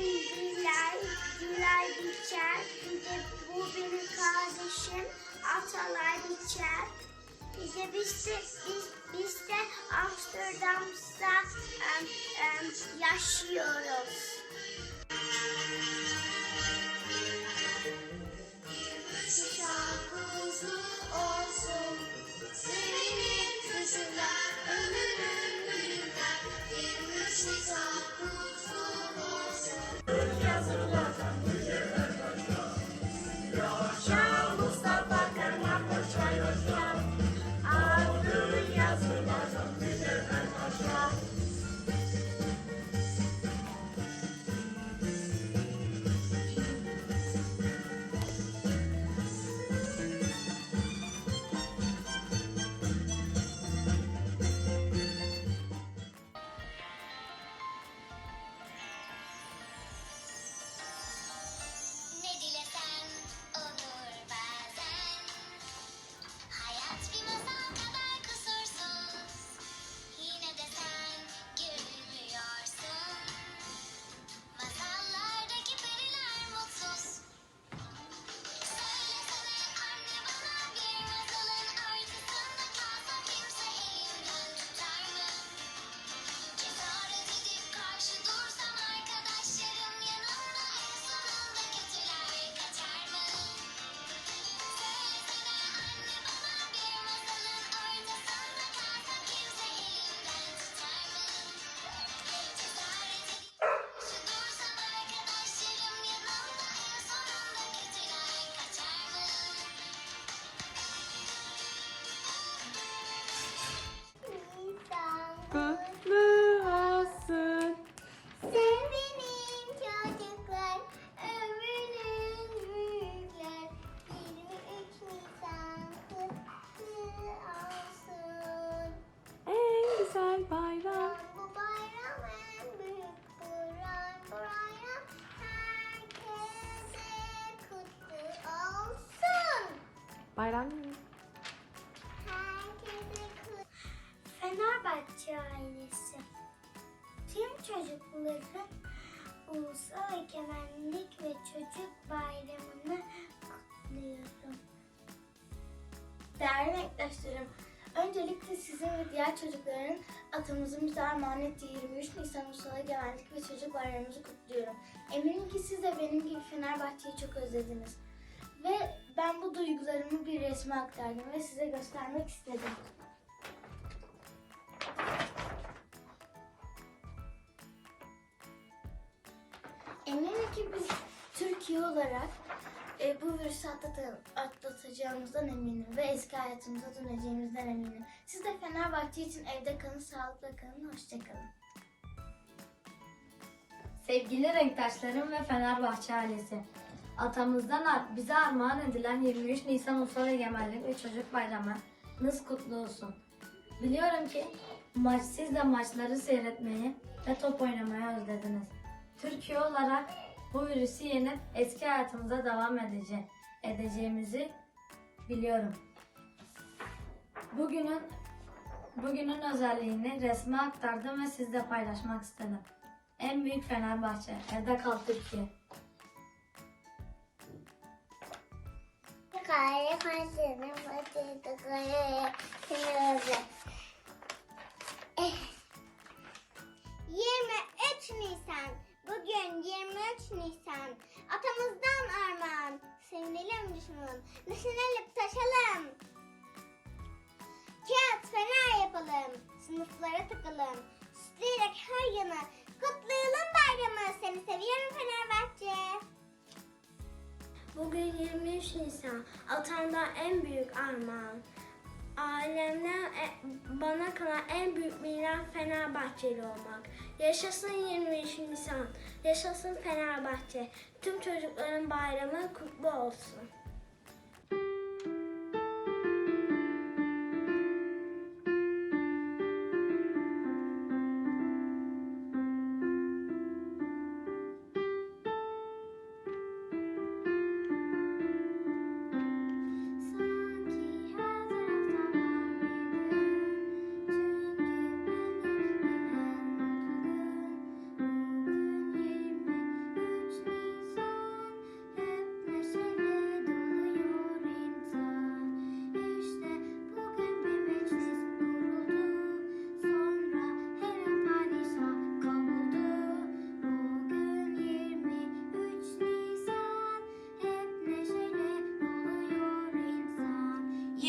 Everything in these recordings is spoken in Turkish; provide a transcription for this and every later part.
Dilay, Dilay Biçer. Bir de bu benim kardeşim Atalay Biçer. Bir de biz de, biz, biz de Amsterdam'da em, em, yaşıyoruz. Meslektaşlarım, öncelikle sizin ve diğer çocukların atamızın bize ettiği 23 Nisan Ulusal Egemenlik ve Çocuk Bayramımızı kutluyorum. Eminim ki siz de benim gibi Fenerbahçe'yi çok özlediniz. Ve ben bu duygularımı bir resme aktardım ve size göstermek istedim. Eminim ki biz Türkiye olarak e, bu virüsü atlata- atlatacağımızdan eminim ve eski hayatımıza döneceğimizden eminim. Siz de Fenerbahçe için evde kalın, sağlıkla kalın, hoşçakalın. Sevgili renktaşlarım ve Fenerbahçe ailesi. Atamızdan bize armağan edilen 23 Nisan Ulusal Egemenlik ve Çocuk Bayramınız kutlu olsun. Biliyorum ki maç, siz de maçları seyretmeyi ve top oynamayı özlediniz. Türkiye olarak bu virüsü yenip eski hayatımıza devam edece edeceğimizi biliyorum. Bugünün bugünün özelliğini resme aktardım ve sizle paylaşmak istedim. En büyük Fenerbahçe. Evde kal Türkiye. Eh. 23 Nisan. Bugün 23 Nisan. Atamızdan armağan. Sevinelim düşünelim. Düşünelim taşalım. Kağıt fener yapalım. Sınıflara tıkalım. Süsleyerek her yana. Kutlayalım bayramı. Seni seviyorum Fenerbahçe. Bugün 23 Nisan. Atamdan en büyük armağan. Ailemden e- bana kalan en büyük miras Fenerbahçeli olmak. Yaşasın 23 Nisan. Yaşasın Fenerbahçe. Tüm çocukların bayramı kutlu olsun.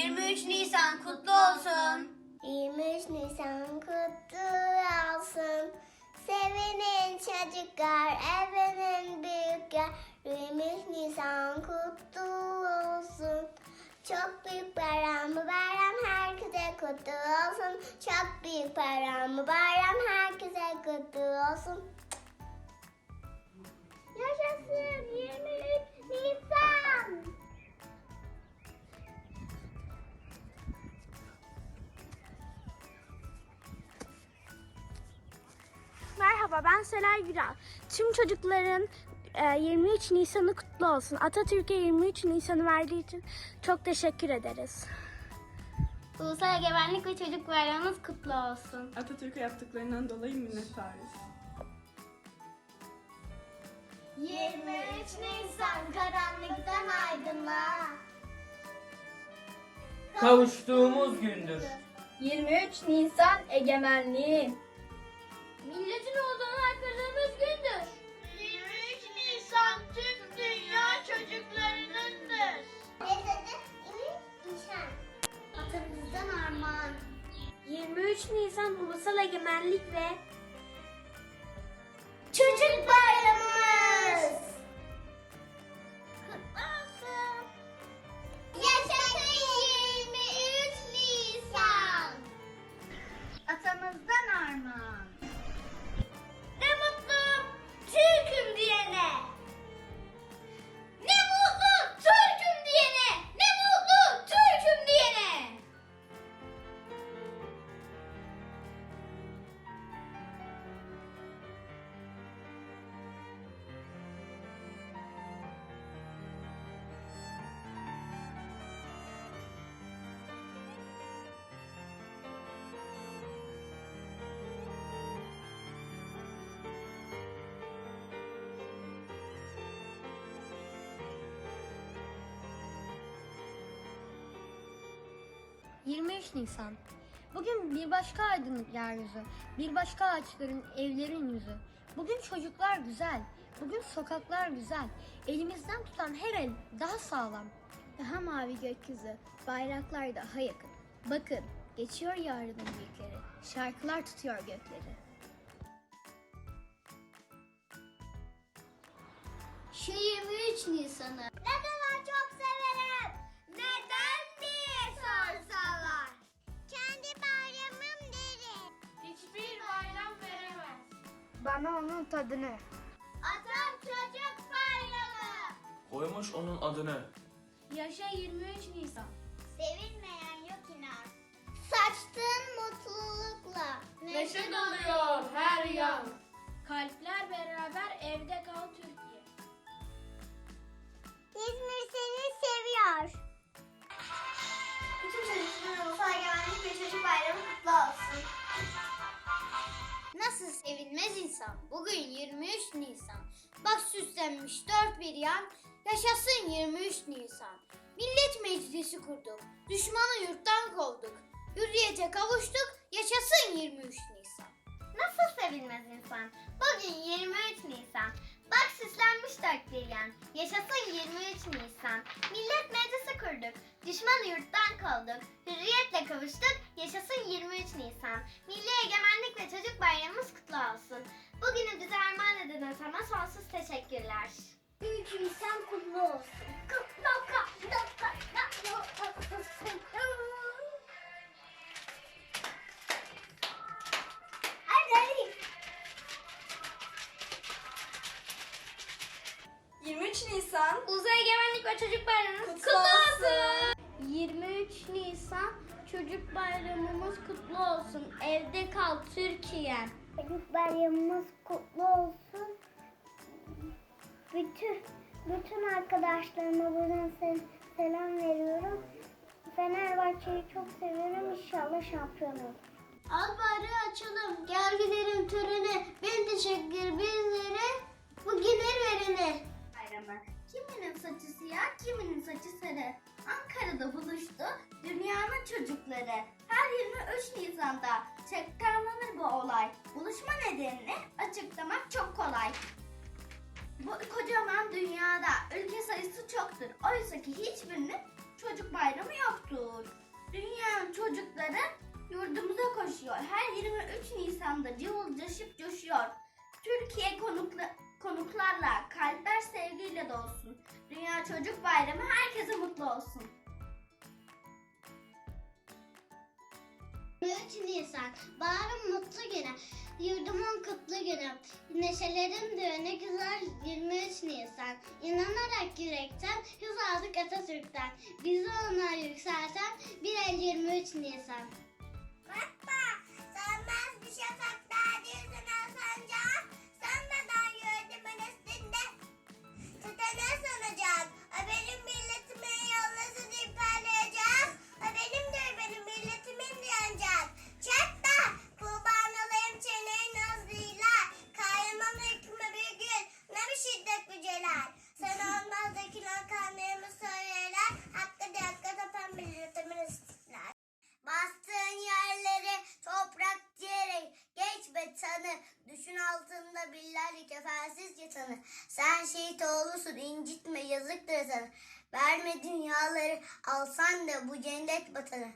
23 Nisan kutlu olsun. 23 Nisan kutlu olsun. Sevinin çocuklar, evinin büyükler. 23 Nisan kutlu olsun. Çok büyük bayram bayram herkese kutlu olsun. Çok büyük bayram bayram herkese kutlu olsun. Yaşasın 23 Nisan. Merhaba ben Selay Güral. Tüm çocukların e, 23 Nisan'ı kutlu olsun. Atatürk'e 23 Nisan'ı verdiği için çok teşekkür ederiz. Ulusal Egemenlik ve Çocuk Bayramımız kutlu olsun. Atatürk'e yaptıklarından dolayı minnettarız. 23 Nisan karanlıktan aydınlığa. Kavuştuğumuz gündür. 23 Nisan egemenliği. Milletin olduğunu haykırdığımız gündür. 23 Nisan tüm dünya çocuklarınındır. Nisan. Atamızdan armağan. 23 Nisan Ulusal Egemenlik ve Çocuk bayramımız. Kutlu olsun. Yaşasın Nisan. Bugün bir başka aydınlık yeryüzü, bir başka ağaçların, evlerin yüzü. Bugün çocuklar güzel, bugün sokaklar güzel. Elimizden tutan her el daha sağlam. Daha mavi gökyüzü, bayraklar daha yakın. Bakın, geçiyor yarının büyükleri, şarkılar tutuyor gökleri. Şu 23 Nisan'ı. Ne Bana onun tadını. Atam çocuk bayramı. Koymuş onun adını. Yaşa 23 Nisan. Sevilmeyen yok inan. Saçtığın mutlulukla. Neşe doluyor her yan. Kalpler beraber evde kal Türkiye. İzmir seni seviyor. Bütün çocukların ulusal egemenlik ve çocuk bayramı kutlu olsun. Nasıl sevinmez insan? Bugün 23 Nisan. Bak süslenmiş dört bir yan. Yaşasın 23 Nisan. Millet Meclisi kurduk. Düşmanı yurttan kovduk. Hürriyete kavuştuk. Yaşasın 23 Nisan. Nasıl sevinmez insan? Bugün 23 Nisan. Bak süslenmiş dört bir yan. Yaşasın 23 Nisan. Millet meclisi kurduk. Düşmanı yurttan kovduk. Hürriyetle kavuştuk. Yaşasın 23 Nisan. Milli Egemenlik ve Çocuk Bayramımız kutlu olsun. Bugünü bize armağan eden atama sonsuz teşekkürler. 23 Nisan kutlu olsun. Kutlu kutlu kutlu olsun. 23 Nisan Uzay Egemenlik ve Çocuk Bayramımız Kutlu olsun. 23 Nisan Çocuk Bayramımız kutlu olsun. Evde kal Türkiye. Çocuk Bayramımız kutlu olsun. Bütün bütün arkadaşlarıma buradan sel- selam veriyorum. Fenerbahçe'yi çok seviyorum. İnşallah şampiyon olur. Al bari açalım. Gel gidelim törene. Ben teşekkür bizlere. Bugünler verene. Bayramı. Kiminin saçı siyah, kiminin saçı sarı. Ankara'da buluştu dünyanın çocukları. Her 23 Nisan'da tekrarlanır bu olay. Buluşma nedenini açıklamak çok kolay. Bu kocaman dünyada ülke sayısı çoktur. Oysa ki hiçbirinin çocuk bayramı yoktur. Dünyanın çocukları yurdumuza koşuyor. Her 23 Nisan'da cıvıl coşup coşuyor. Türkiye konukla, konuklarla, kalpler sevgiyle dolsun. Dünya Çocuk Bayramı herkese mutlu olsun. 23 Nisan, baharın mutlu günü, yurdumun kutlu günü, neşelerin düğünü güzel 23 Nisan. İnanarak yürekten, hız aldık Atatürk'ten, bizi ona yükselten bir el 23 Nisan. Hatta sönmez bir şafaklar yüzüne sancak, tütene sanacak. O benim milletimin yollasını parlayacak. O benimdir benim milletimin yanacak. Çatla kurban olayım çeneyi nazlıyla. Kahraman hükmü bir gün ne bir şiddet bu celal. Sen olmaz dökülen kanlarımı söylerler. Hakkı dakika tapan milletimin istiklal. Bastığın yerleri toprak diyerek geçme tanı. Düşün altında billerle kefensiz yatanı. Sen şehit oğlusun incitme yazıktır sana. Verme dünyaları alsan da bu cennet vatanı.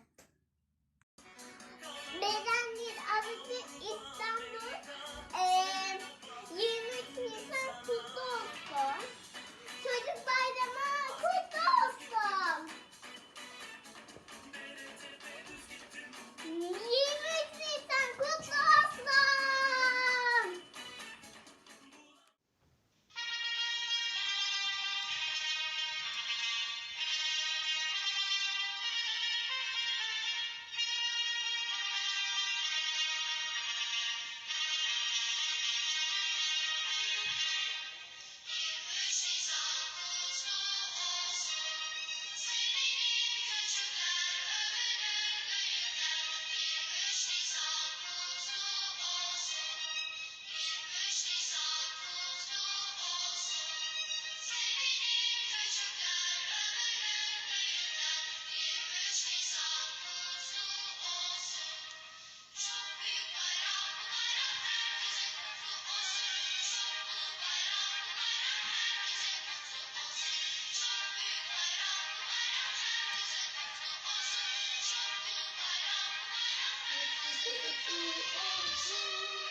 Deus.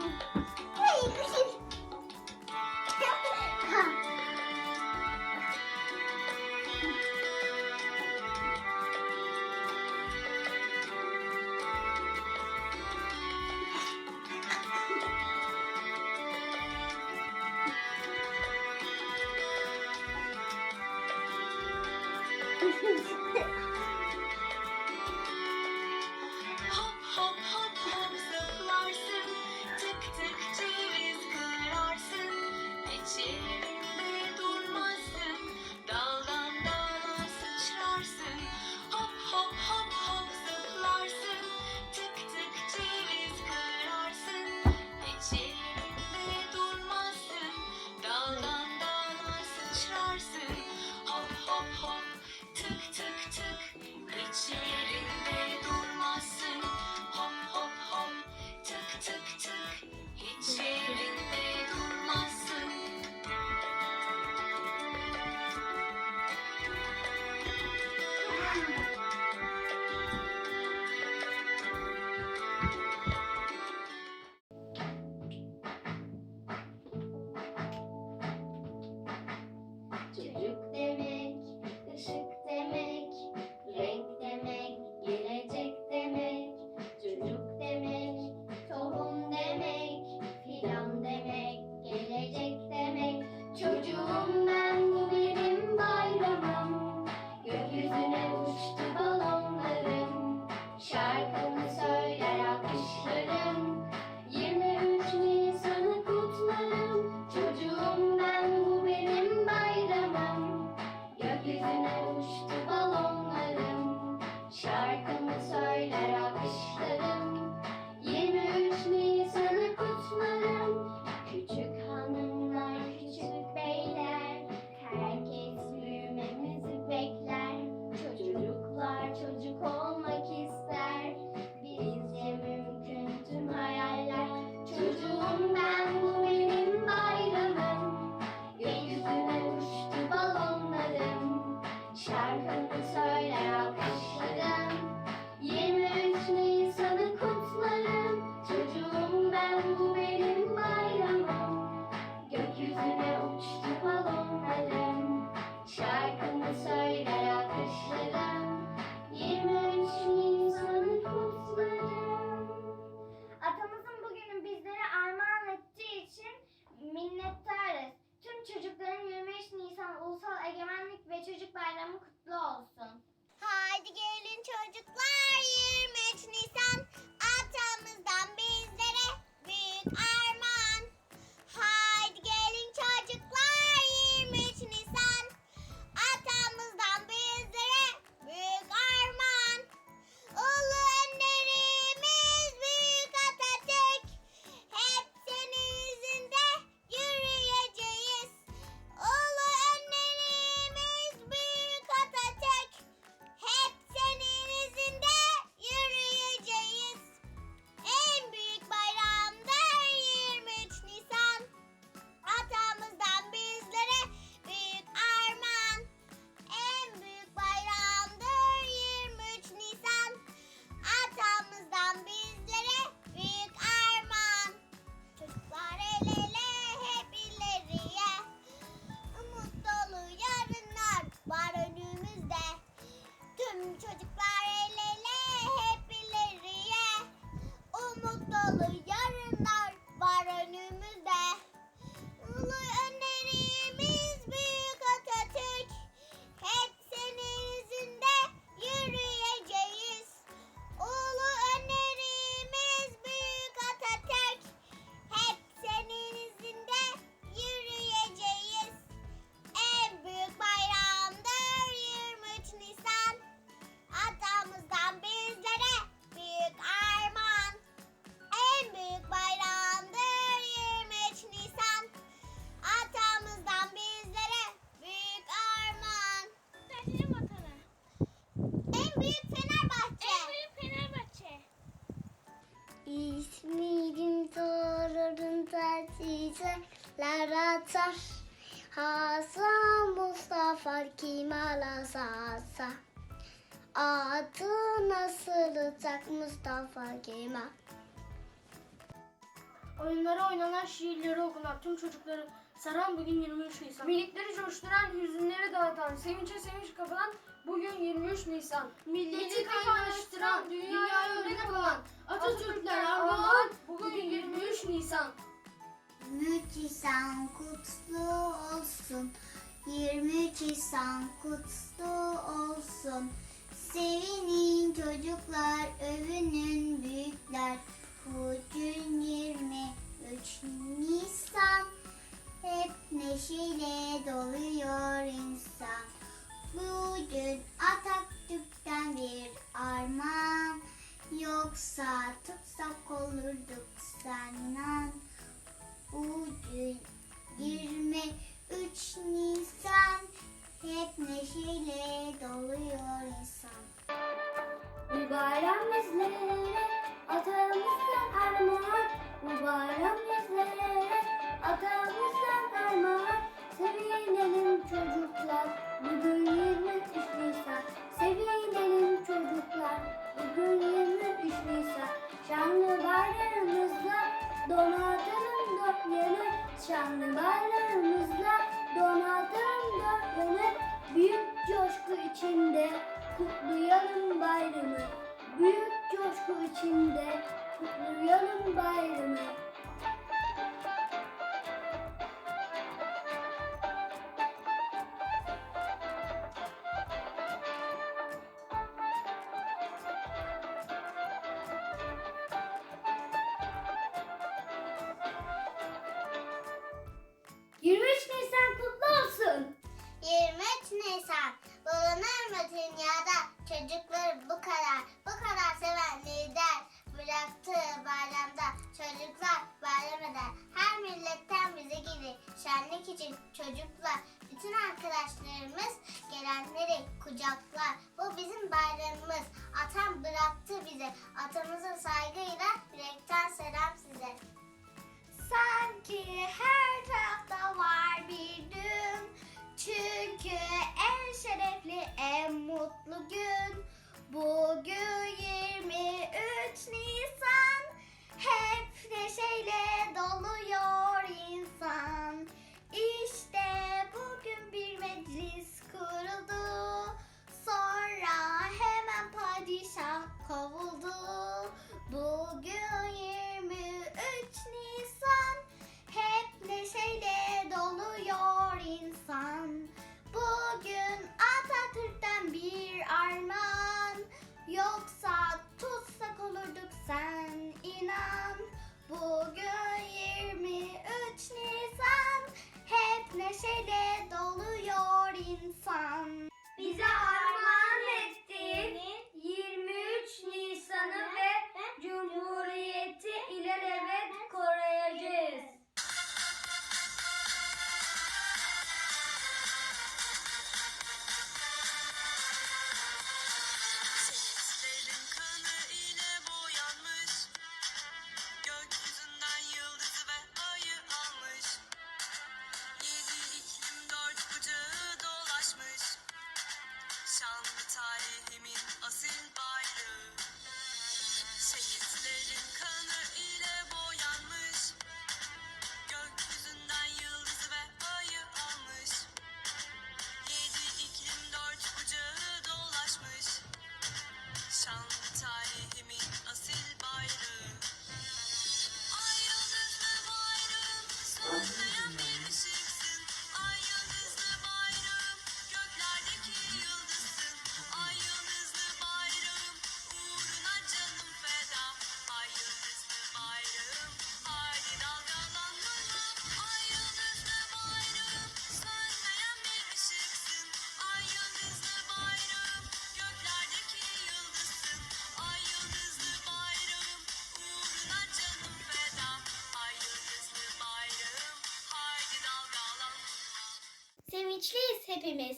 Yeah. asa Hasa Mustafa Kemal asa asa Adına sırılacak Mustafa Kemal Oyunlara oynanan şiirleri okunan tüm çocukları saran bugün 23 Nisan. Minikleri coşturan, hüzünleri dağıtan, sevinçe sevinç kapalan bugün 23 Nisan. Milleti kaynaştıran, dünyayı örnek olan Atatürkler armağan bugün 23 Nisan. 23 Nisan kutlu olsun. 23 Nisan kutlu olsun. Sevinin çocuklar, övünün büyük. içinde kutlayalım bayramı. Büyük coşku içinde kutlayalım bayramı. hepimiz.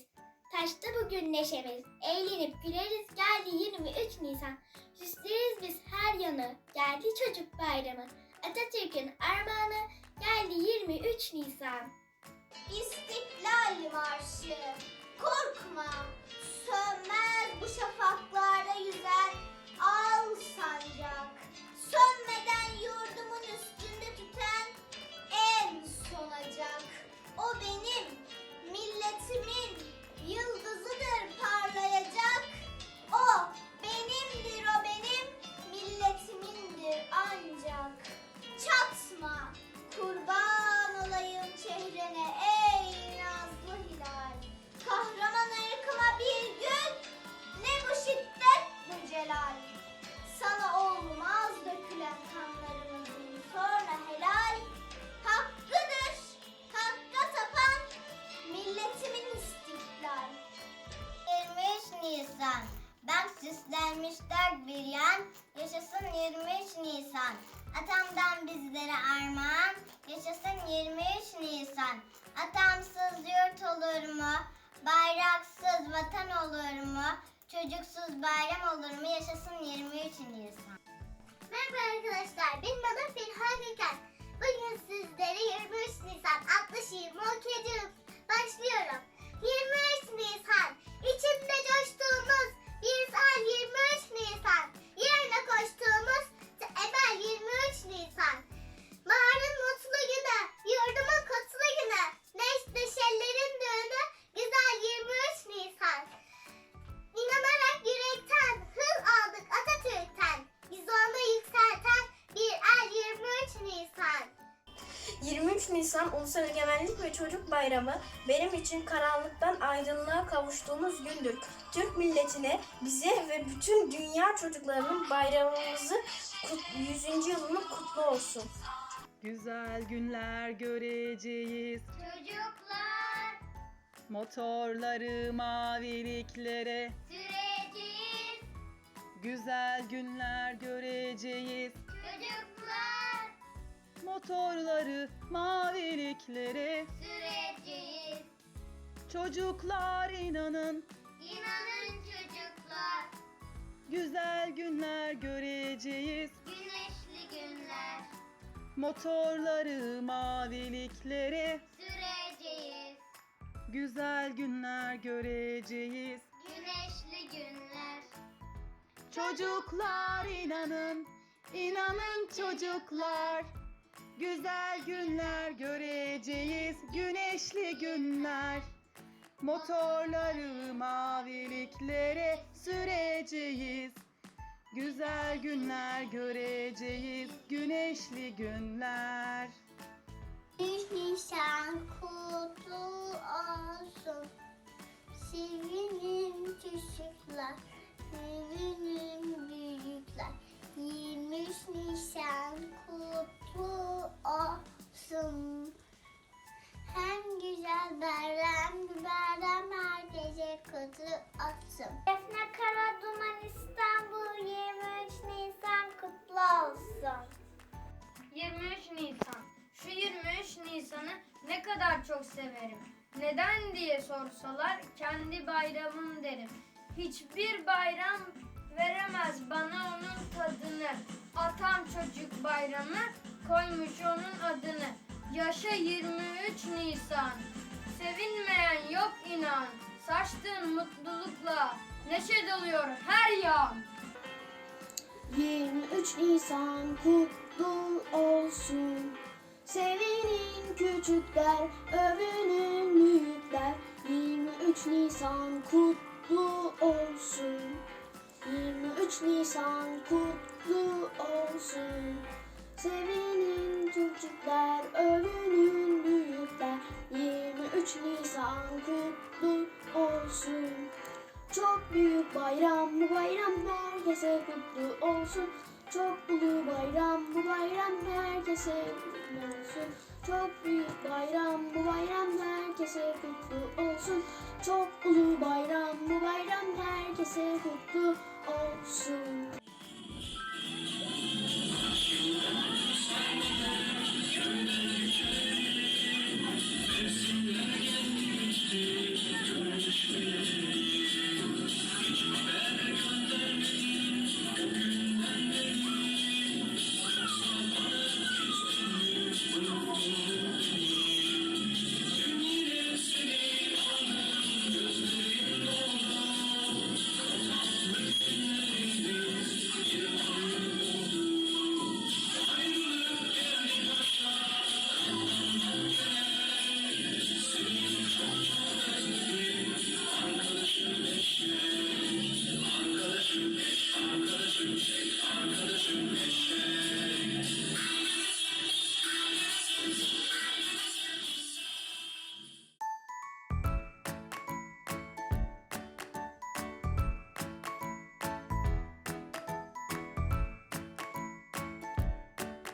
Taşta bugün neşemiz, eğlenip güleriz geldi 23 Nisan. Süsleriz biz her yanı, geldi çocuk bayramı. Atatürk'ün armağanı geldi 23 Nisan. İstiklal Marşı, korkma, sönmez bu şafaklarda yüzer. Bayramı benim için karanlıktan aydınlığa kavuştuğumuz gündür. Türk milletine, bize ve bütün dünya çocuklarının bayramımızı kut- 100. yılını kutlu olsun. Güzel günler göreceğiz. Çocuklar Motorları maviliklere. süreceğiz. Güzel günler göreceğiz. Çocuklar Motorları maviliklere. süreceğiz. Çocuklar inanın. İnanın çocuklar Güzel günler göreceğiz. güneşli günler Motorları maviliklere. süreceğiz. Güzel günler göreceğiz. Güneşli günler Çocuklar inanın, inanın çocuklar. Güzel günler göreceğiz, güneşli günler. Motorları maviliklere süreceğiz. Güzel günler göreceğiz, güneşli günler. Nisan kutlu olsun. Sevinin çocuklar, sevinin büyükler. 23 Nisan kutlu olsun. Hem güzel bayram, bayram herkese kutlu olsun. Defne Karaduman İstanbul 23 Nisan kutlu olsun. 23 Nisan. Şu 23 Nisan'ı ne kadar çok severim. Neden diye sorsalar kendi bayramım derim. Hiçbir bayram veremez bana onun tadını. Atam çocuk bayramı koymuş onun adını. Yaşa 23 Nisan. Sevinmeyen yok inan. Saçtığın mutlulukla neşe doluyor her yan. 23 Nisan kutlu olsun. Sevinin küçükler, övünün büyükler. 23 Nisan kutlu olsun. 23 Nisan kutlu olsun. Sevinin çocuklar, övünün büyükler. 23 Nisan kutlu olsun. Çok büyük bayram bu bayram herkese kutlu olsun. Çok ulu bayram bu bayram herkese kutlu olsun. Çok büyük bayram bu bayram herkese kutlu olsun. Çok ulu bayram bu bayram herkese kutlu olsun.